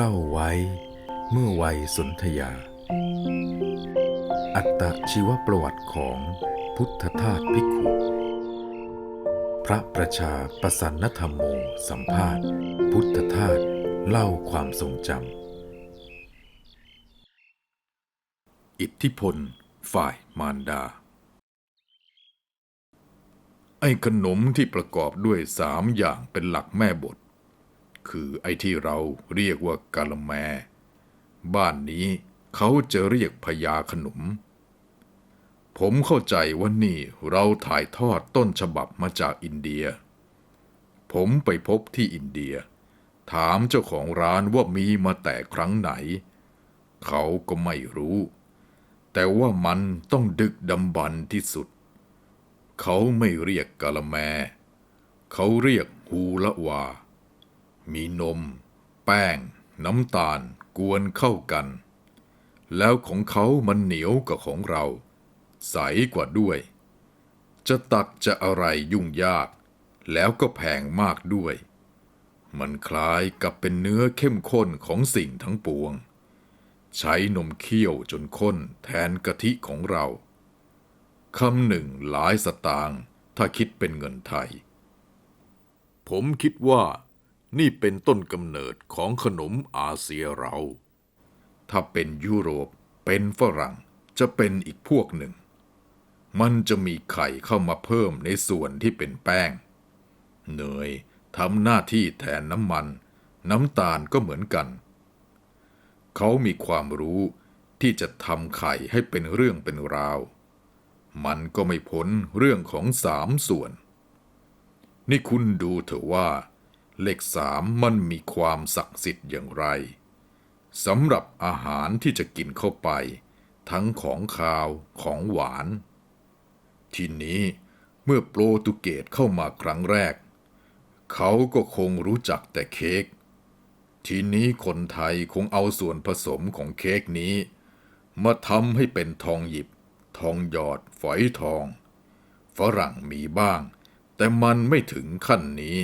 เล่าไว้เมื่อวัยสนธยา อัตชีวประวัติของพุทธทาสภิกขุ พระประชาประสันนธรรมโมสัมภาษณ์ พุทธทาสเล่าความทรงจำ อิทธิพล ฝ่ายมารดา ไอ้ขนมที่ประกอบด้วยสามอย่างเป็นหลักแม่บท คือไอ้ที่เราเรียกว่ากะละแม บ้านนี้เขาจะเรียกพญาขนมผมเข้าใจว่านี่เราถ่ายทอดต้นฉบับมาจากอินเดีย ผมไปพบที่อินเดีย ถามเจ้าของร้านว่ามีมาแต่ครั้งไหน เขาก็ไม่รู้ แต่ว่ามันต้องดึกดำบรรพ์ที่สุด เขาไม่เรียกกะละแม เขาเรียกฮูละวา มีนม แป้ง น้ำตาล กวนเข้ากัน แล้วของเขามันเหนียวกว่าของเรา ใสกว่าด้วย จะตักจะอะไรยุ่งยาก แล้วก็แพงมากด้วย มันคล้ายกับเป็นเนื้อเข้มข้นของสิ่งทั้งปวง ใช้นมเคี่ยวจนข้นแทนกะทิของเราคำหนึ่งหลายสตางค์ถ้าคิดเป็นเงินไทย ผมคิดว่า นี่เป็นต้นกำเนิดของขนมอาเซียเรา ถ้าเป็นยุโรปเป็นฝรั่งจะเป็นอีกพวกหนึ่ง มันจะมีไข่เข้ามาเพิ่มในส่วนที่เป็นแป้ง เนยทำหน้าที่แทนน้ำมัน น้ำตาลก็เหมือนกัน เขามีความรู้ที่จะทำไข่ให้เป็นเรื่องเป็นราว มันก็ไม่พ้นเรื่องของสามส่วน นี่คุณดูเถอะว่า เลขสามมันมีความศักดิ์สิทธิ์อย่างไรสำหรับอาหารที่จะกินเข้าไป ทั้งของคาวของหวาน ทีนี้เมื่อโปรตุเกสเข้ามาครั้งแรก เขาก็คงรู้จักแต่เค้กทีนี้คนไทยคงเอาส่วนผสมของเค้กนี้ มาทำให้เป็นทองหยิบ ทองหยอดฝอยทอง ฝรั่งมีบ้าง แต่มันไม่ถึงขั้นนี้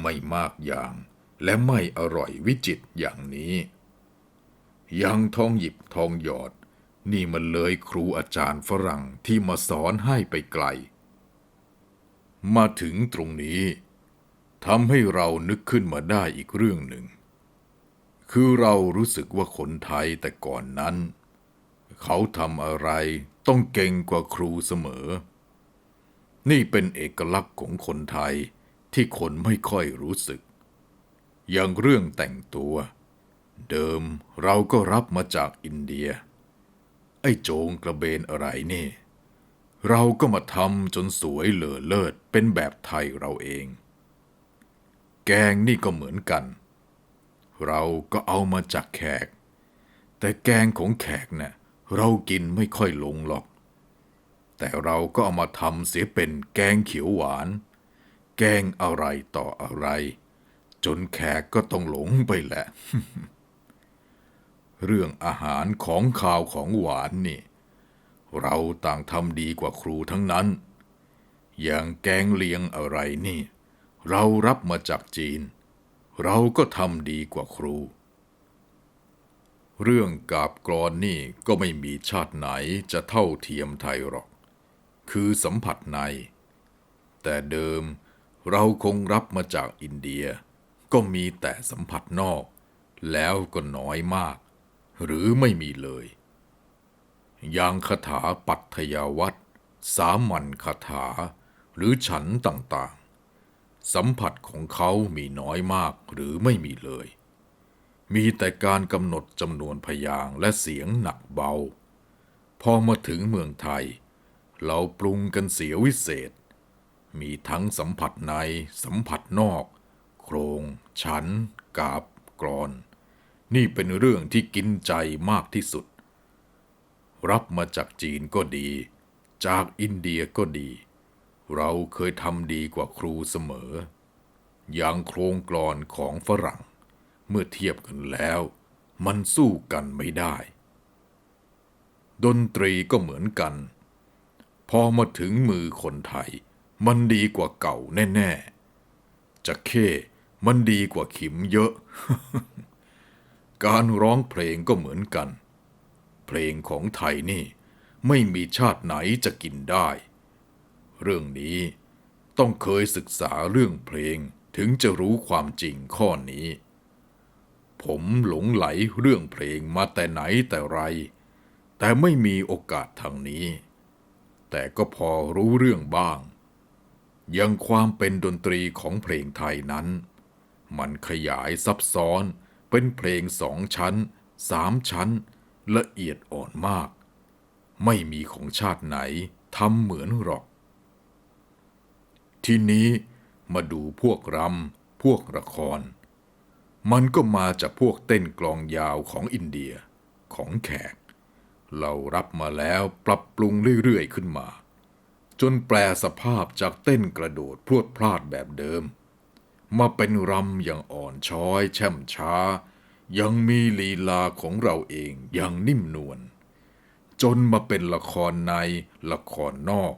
ไม่มากอย่าง และไม่อร่อยวิจิตรอย่างนี้ ยังทองหยิบทองหยอด นี่มันเลยครูอาจารย์ฝรั่งที่มาสอนให้ไปไกล มาถึงตรงนี้ทำให้เรานึกขึ้นมาได้อีกเรื่องหนึ่ง คือเรารู้สึกว่าคนไทยแต่ก่อนนั้น เขาทำอะไรต้องเก่งกว่าครูเสมอ นี่เป็นเอกลักษณ์ของคนไทย ที่คนไม่ค่อยรู้สึก อย่างเรื่องแต่งตัว เดิมเราก็รับมาจากอินเดีย ไอ้โจงกระเบนอะไรนี่ เราก็มาทำจนสวยเหลือเลิศเป็นแบบไทยเราเอง แกงนี่ก็เหมือนกัน เราก็เอามาจากแขก แต่แกงของแขกเนะ่ะเรากินไม่ค่อยลงหรอก แต่เราก็เอามาทำเสียเป็นแกงเขียวหวาน แกงอะไรต่ออะไร จนแขกก็ต้องหลงไปแหละ เรื่องอาหารของข้าวของหวานนี่ เราต่างทำดีกว่าครูทั้งนั้น อย่างแกงเลียงอะไรนี่ เรารับมาจากจีน เราก็ทำดีกว่าครู เรื่องกาบกรอนนี่ก็ไม่มีชาติไหนจะเท่าเทียมไทยหรอก คือสัมผัสใน แต่เดิม เราคงรับมาจากอินเดีย ก็มีแต่สัมผัสนอก แล้วก็น้อยมาก หรือไม่มีเลย อย่างคาถาปัทยาวัตรสามัญคาถา หรือฉันต่างๆ สัมผัสของเขามีน้อยมากหรือไม่มีเลย มีแต่การกำหนดจำนวนพยางค์และเสียงหนักเบา พอมาถึงเมืองไทย เราปรุงกันเสียวิเศษ มีทั้งสัมผัสในสัมผัสนอก โครงฉันกาบกรอน นี่เป็นเรื่องที่กินใจมากที่สุด รับมาจากจีนก็ดี จากอินเดียก็ดี เราเคยทำดีกว่าครูเสมอ อย่างโครงกรอนของฝรั่ง เมื่อเทียบกันแล้ว มันสู้กันไม่ได้ ดนตรีก็เหมือนกันพอมาถึงมือคนไทย มันดีกว่าเก่าแน่ๆจะเข้มันดีกว่าขิมเยอะ การร้องเพลงก็เหมือนกัน เพลงของไทยนี่ ไม่มีชาติไหนจะกินได้ เรื่องนี้ต้องเคยศึกษาเรื่องเพลงถึงจะรู้ความจริงข้อนี้ ผมหลงไหลเรื่องเพลงมาแต่ไหนแต่ไร แต่ไม่มีโอกาสทางนี้ แต่ก็พอรู้เรื่องบ้าง ยังความเป็นดนตรีของเพลงไทยนั้น มันขยายซับซ้อนเป็นเพลงสองชั้นสามชั้น ละเอียดอ่อนมาก ไม่มีของชาติไหนทำเหมือนหรอก ทีนี้มาดูพวกรำพวกละคร มันก็มาจากพวกเต้นกลองยาวของอินเดียของแขก เรารับมาแล้วปรับปรุงเรื่อยๆขึ้นมา จนแปลสภาพจากเต้นกระโดดพรวดพลาดแบบเดิม มาเป็นรำอย่างอ่อนช้อยแช่มช้า ยังมีลีลาของเราเองอย่างนิ่มนวลจนมาเป็นละครในละครนอก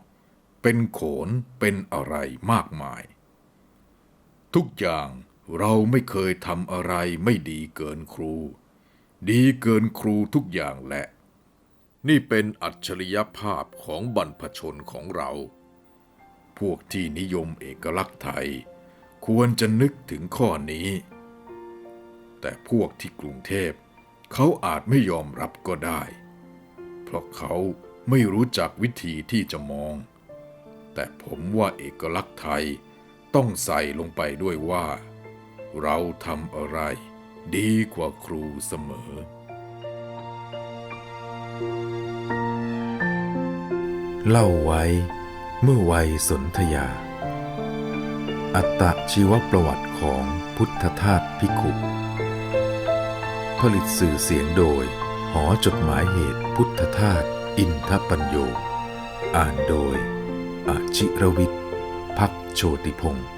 เป็นโขนเป็นอะไรมากมาย ทุกอย่างเราไม่เคยทำอะไรไม่ดีเกินครู ดีเกินครูทุกอย่างแหละ นี่เป็นอัจฉริยภาพของบรรพชนของเรา พวกที่นิยมเอกลักษณ์ไทย ควรจะนึกถึงข้อนี้ แต่พวกที่กรุงเทพเขาอาจไม่ยอมรับก็ได้ เพราะเขาไม่รู้จักวิธีที่จะมอง แต่ผมว่าเอกลักษณ์ไทยต้องใส่ลงไปด้วยว่า เราทำอะไรดีกว่าครูเสมอ เล่าไว้เมื่อวัยสนธยา อัตชีวประวัติของพุทธทาสพิคุผลิตสื่อเสียงโดย หอจดหมายเหตุพุทธทาสอินทปัญโย อ่านโดยอาชิรวิทย์พักโชติพงศ์